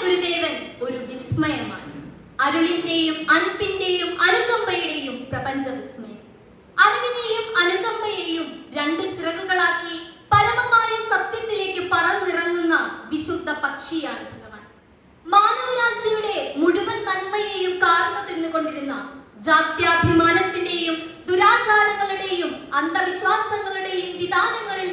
ഗുരുദേവൻ ഒരു വിസ്മയമാണ്. അരുളിന്റെയും അൻപിന്റെയും അനുകമ്പയുടെയും പ്രപഞ്ച വിസ്മയം അറിവിനെയും അനുകമ്പയെയും രണ്ട് ചിറകുകളാക്കി പരമമായ സത്യത്തിലേക്ക് പറന്നിറങ്ങുന്ന വിശുദ്ധ പക്ഷിയാണ് ഭഗവാൻ. മാനവരാശിയുടെ മുഴുവൻ നന്മയെയും കാർന്നു തിന്നുകൊണ്ടിരുന്ന ജാത്യാഭിമാനത്തിന്റെയും ദുരാചാരങ്ങളുടെയും അന്ധവിശ്വാസങ്ങളുടെയും വിധാനങ്ങളിൽ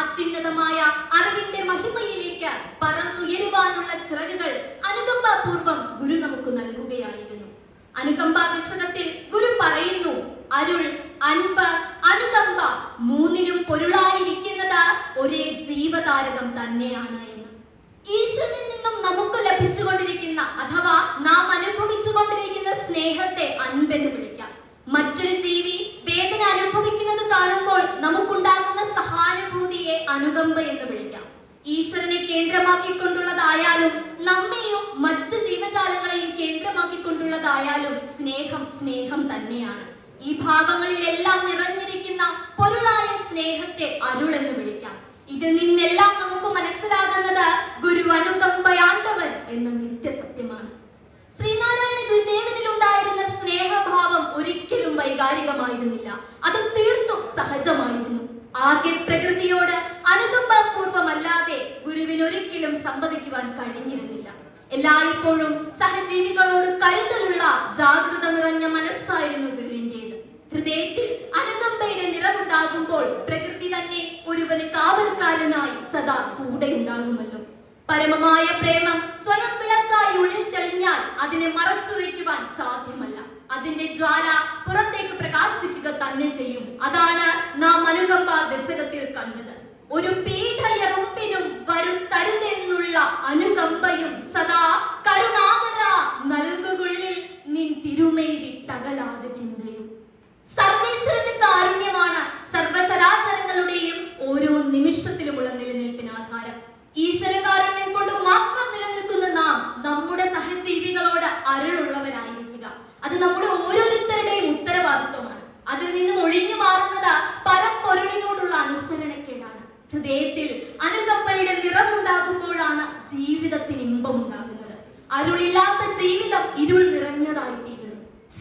അത്യുന്നതമായ അറിവിന്റെ മഹിമയിലേക്ക് പറന്നുയരുവാനുള്ള ചിറകുകൾ അനുകമ്പാപൂർവം ഗുരു നമുക്ക് നൽകുകയായിരുന്നു. അനുകമ്പ ദശകത്തിൽ ഗുരു പറയുന്നു അരുൾ അൻപ് അനുകമ്പ മൂന്നിനും പൊരുളായിരിക്കുന്നത് ഒരേ ജീവതാരകം തന്നെയാണ് എന്ന്. ഈശ്വരനിൽ നിന്നും നമുക്ക് ലഭിച്ചുകൊണ്ടിരിക്കുന്ന അഥവാ നാം അനുഭവിച്ചുകൊണ്ടിരിക്കുന്ന സ്നേഹത്തെ അൻപെന്ന് വിളിക്കാം മറ്റൊരു ജീവി വേദന അനുഭവിക്കുന്നത് കാണുമ്പോൾ നമുക്കുണ്ടാകുന്ന സഹാനുഭൂതിയെ അനുകമ്പ എന്ന് വിളിക്കാം ഈശ്വരനെ കേന്ദ്രമാക്കിക്കൊണ്ടുള്ളതായാലും നമ്മെയും മറ്റു ജീവജാലങ്ങളെയും കേന്ദ്രമാക്കിക്കൊണ്ടുള്ളതായാലും സ്നേഹം സ്നേഹം തന്നെയാണ്. ഈ ഭാവങ്ങളിലെല്ലാം നിറഞ്ഞിരിക്കുന്ന പൊരുളായ സ്നേഹത്തെ അരുൾ എന്ന് വിളിക്കാം. ഇതിൽ നിന്നെല്ലാം നമുക്ക് മനസ്സിലാകുന്നത് ഗുരു അനുകമ്പയാണ്ടവൻ എന്ന നിത്യസത്യമാണ്. ശ്രീനാരായണ ഗുരുദേവനിൽ ഉണ്ടായിരുന്ന സ്നേഹഭാവം ഒരിക്കലും വൈകാരികമായിരുന്നില്ല. അത് തീർത്തും സഹജമായിരുന്നു. ആകെ പ്രകൃതിയോട് അനുകമ്പാപൂർവമല്ലാതെ ഗുരുവിന് ഒരിക്കലും സംവദിക്കുവാൻ കഴിഞ്ഞിരുന്നില്ല. എല്ലായ്പ്പോഴും സഹജീവികളോട് കരുതലുള്ള ജാഗ്രത നിറഞ്ഞ മനസ്സായിരുന്നു ഗുരുവിന്റെത്. ഹൃദയത്തിൽ അനുകമ്പയുടെ നിറവുണ്ടാകുമ്പോൾ പ്രകൃതി തന്നെ ഒരുവന് കാവൽക്കാരനായി സദാ കൂടെ ഉണ്ടാകുമല്ലോ പരമമായ പ്രേമം സ്വയം വിളക്കായി ഉള്ളിൽ തെളിഞ്ഞാൽ അതിനെ മറച്ചു വയ്ക്കുവാൻ സാധ്യമല്ല. അതിന്റെ ജ്വാല പുറത്തേക്ക് പ്രകാശിക്കുക തന്നെ ചെയ്യും. അതാണ് നാം അനുകമ്പ ദശകത്തിൽ കണ്ടത്. ഒരു പീഠയറുപ്പിനും വരും തരുതെന്നുള്ള അനുകമ്പയും സദാ കരുണാകര നൽകുകളിൽ നിൻ തിരുമേവി തകലാതെ ചിന്തയും. സർവേശ്വരന്റെ കാരുണ്യമാണ് സർവചരാചരങ്ങളുടെയും ഓരോ നിമിഷത്തിലുമുള്ള നിലനിൽപ്പിന് ആധാരം. ഈശ്വര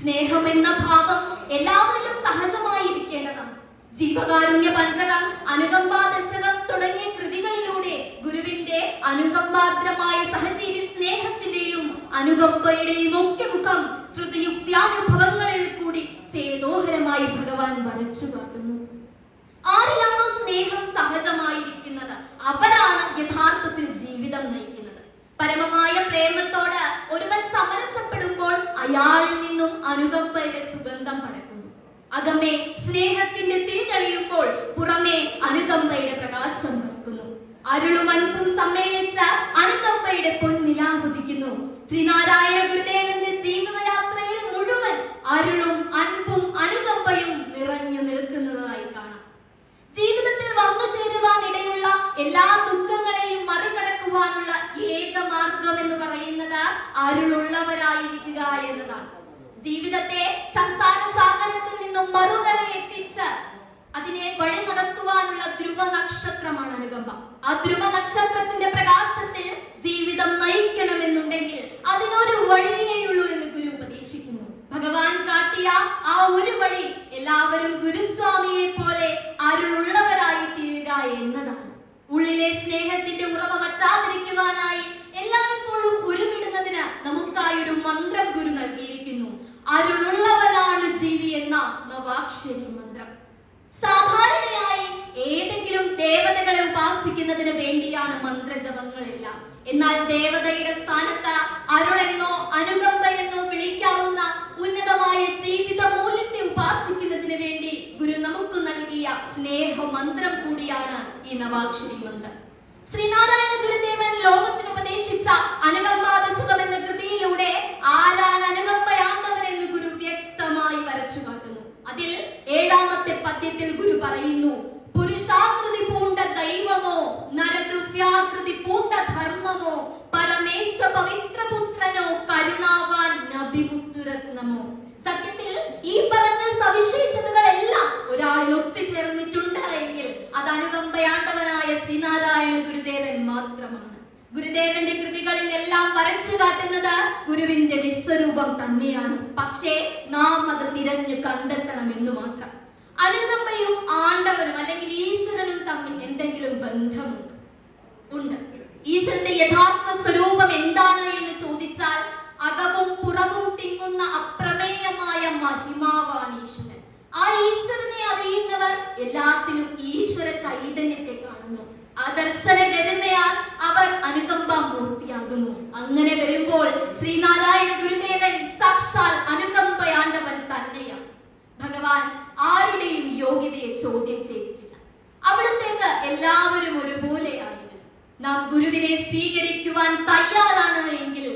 സ്നേഹം എന്ന ഭാവം എല്ലാവരിലും സഹജമായിരിക്കേണ്ടതാണ്. ജീവകാരുണ്യ പഞ്ചകം അനുകമ്പാ ദശകം തുടങ്ങിയ കൃതികളിലൂടെ ഗുരുവിന്റെ അനുകമ്പാദ്രമായ സഹജീവി സ്നേഹത്തിന്റെയും അനുകമ്പയുടെയും ഒക്കെ മുഖം ശ്രുതിയുക്തിയാനുഭവങ്ങളിൽ കൂടി ചേതോഹരമായി ഭഗവാൻ വരച്ചു കാട്ടുന്നു. ആരിലാണോ സ്നേഹം സഹജമായിരിക്കുന്നത്? അവരാണ് യഥാർത്ഥത്തിൽ ജീവിതം നയിക്കുന്നത്. പരമമായ പ്രേമത്തോട് ഒരുവൻ സമരസപ്പെടുമ്പോൾ അയാളിൽ അനുകമ്പയുടെ സുഗന്ധം പരക്കുന്നു അകമേ സ്നേഹത്തിന്റെ തിരി തെളിയുമ്പോൾ പുറമേ അനുകമ്പയുടെ പ്രകാശം പരക്കുന്നു അരുളും അൻപും സമ്മേളിച്ച അനുകമ്പയുടെ പൊൻനിലാവുദിക്കുന്നു ശ്രീനാരായണ ഗുരുദേവന്റെ ജീവിതയാത്രയിൽ മുഴുവൻ അരുളും അൻപും അനുകമ്പയും നിറഞ്ഞു നിൽക്കുന്നതായി കാണാം. ജീവിതത്തിൽ വന്നു ചേരുവാൻ ഇടയുള്ള എല്ലാ ദുഃഖങ്ങളെയും മറികടക്കുവാനുള്ള ഏക മാർഗം എന്ന് പറയുന്നത് അരുളുള്ളവരായിരിക്കുക എന്നതാണ്. ജീവിതത്തെ സംസാര സാഗരത്തിൽ നിന്നും മറുകര എത്തിച്ച് അതിനെ വഴി നടത്തുവാനുള്ള ധ്രുവ നക്ഷത്രമാണ് അനുകമ്പ. ആ ധ്രുവ നക്ഷത്രത്തിന്റെ പ്രകാശത്തിൽ ജീവിതം നയിക്കണമെന്നുണ്ടെങ്കിൽ അതിനൊരു വഴിയേ ഉള്ളൂ എന്ന് ഗുരു ഉപദേശിക്കുന്നു. ഭഗവാൻ കാട്ടിയ ആ ഒരു വഴി എല്ലാവരും ഗുരുസ്വാമിയെ പോലെ അരുളുള്ളവരായി തീരുക എന്നതാണ്. ഉള്ളിലെ സ്നേഹത്തിന്റെ ഉറവ വറ്റാതിരിക്കുവാനായി എല്ലായ്പ്പോഴും ഉരുവിടുന്നതിന് നമുക്കായി ഒരു മന്ത്രം ഗുരു നൽകിയിരിക്കുന്നു അരുളുള്ളവനാണ് ജീവി എന്ന നവാക്ഷരി മന്ത്രം സാധാരണയായി ഏതെങ്കിലും ദേവതകളെ ഉപാസിക്കുന്നതിന് വേണ്ടിയാണ് മന്ത്രജപങ്ങളെല്ലാം. എന്നാൽ ദേവതയുടെ സ്ഥാനത്ത് അരുളെന്നോ അനുകമ്പയെന്നോ വിളിക്കാവുന്ന ഉന്നതമായ ജീവിത മൂല്യത്തെ ഉപാസിക്കുന്നതിന് വേണ്ടി ഗുരു നമുക്ക് നൽകിയ സ്നേഹ മന്ത്രം കൂടിയാണ് ഈ നവാക്ഷരി മന്ത്രം. ശ്രീനാരായണ ഗുരുദേവൻ ലോകത്തിന് ഉപദേശിച്ച അനുകമ്പാദശകം എന്ന കൃതിയിലൂടെ ആരാണ് അനുകമ്പയാണ്ടവൻ എന്ന് ഗുരു വ്യക്തമായി വരച്ചു കാട്ടുന്നു അതിൽ ഏഴാമത്തെ പദ്യത്തിൽ ഗുരു പറയുന്നു പുരുഷാകൃതി പൂണ്ട ദൈവമോ നരദുവ്യാകൃതി പൂണ്ട ധർമ്മമോ പരമേശ പവിത്രപുത്രനോ കരുണാവാൻ നബിമുത്തുരത്നമോ സത്യത്തിൽ ഈ പറഞ്ഞ സവിശേഷതകളെല്ലാം ഒരാളിൽ ഒത്തുചേർന്നിട്ടുണ്ട് എങ്കിൽ അത് അനുകമ്പയാണ്ടവനായ ശ്രീനാരായണ ഗുരുദേവൻ മാത്രമാണ്. ഗുരുദേവന്റെ കൃതികളിൽ എല്ലാം വരച്ചു കാട്ടുന്നത് ഗുരുവിന്റെ വിശ്വരൂപം തന്നെയാണ്. പക്ഷേ നാം അത് തിരഞ്ഞു കണ്ടെത്തണം എന്ന് മാത്രം. അനുകമ്പയും ആണ്ടവനും അല്ലെങ്കിൽ ഈശ്വരനും തമ്മിൽ എന്തെങ്കിലും ബന്ധമുണ്ട്. ഉണ്ട് ഈശ്വരന്റെ യഥാർത്ഥ സ്വരൂപം എന്താണ് എന്ന് ചോദിച്ചാൽ അകവും പുറവും തിങ്ങുന്ന അപ്രമേയമായ മഹിമാവാണ് ഈശ്വരൻ. ആ ഈശ്വരനെ അറിയുന്നവർ എല്ലാത്തിലും ഈശ്വര ചൈതന്യത്തെ കാണുന്നു. ആ ദർശന ഗരിമയാൽ അവർ അനുകമ്പ മൂർത്തിയാകുന്നു അങ്ങനെ വരുമ്പോൾ ശ്രീനാരായണ ഗുരുദേവൻ സാക്ഷാൽ അനുകമ്പയാണ്ടവൻ തന്നെയാണ്. ഭഗവാൻ ആരുടെയും യോഗ്യതയെ ചോദ്യം ചെയ്തിട്ടില്ല. അവിടത്തേക്ക് എല്ലാവരും ഒരുപോലെയായിരുന്നു നാം ഗുരുവിനെ സ്വീകരിക്കുവാൻ തയ്യാറാണ് എങ്കിൽ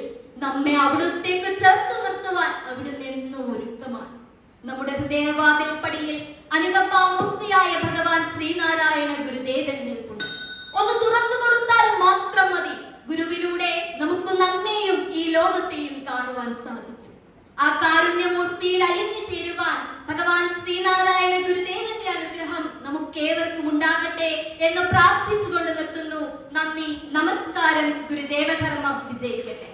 നമ്മെ അവിടുത്തേക്ക് ചേർത്ത് നിർത്തുവാൻ അവിടുന്ന് എന്നും ഒരുക്കമാണ്. നമ്മുടെ ഹൃദയവാതിൽ പടിയിൽ അനുകമ്പാമൂർത്തിയായ ഭഗവാൻ ശ്രീനാരായണ ഗുരുദേവൻ നിൽക്കുന്നു ഒന്ന് തുറന്നു കൊടുത്താൽ മാത്രം മതി. ഗുരുവിലൂടെ നമുക്ക് നമ്മെയും ഈ ലോകത്തെയും കാണുവാൻ സാധിക്കും. ആ കാരുണ്യമൂർത്തിയിൽ അലിഞ്ഞു ചേരുവാൻ ഭഗവാൻ ശ്രീനാരായണ ഗുരുദേവന്റെ അനുഗ്രഹം നമുക്കേവർക്കും ഉണ്ടാകട്ടെ എന്ന് പ്രാർത്ഥിച്ചുകൊണ്ട് നമസ്കാരം ഗുരുദേവധർമ്മം വിജയിക്കട്ടെ.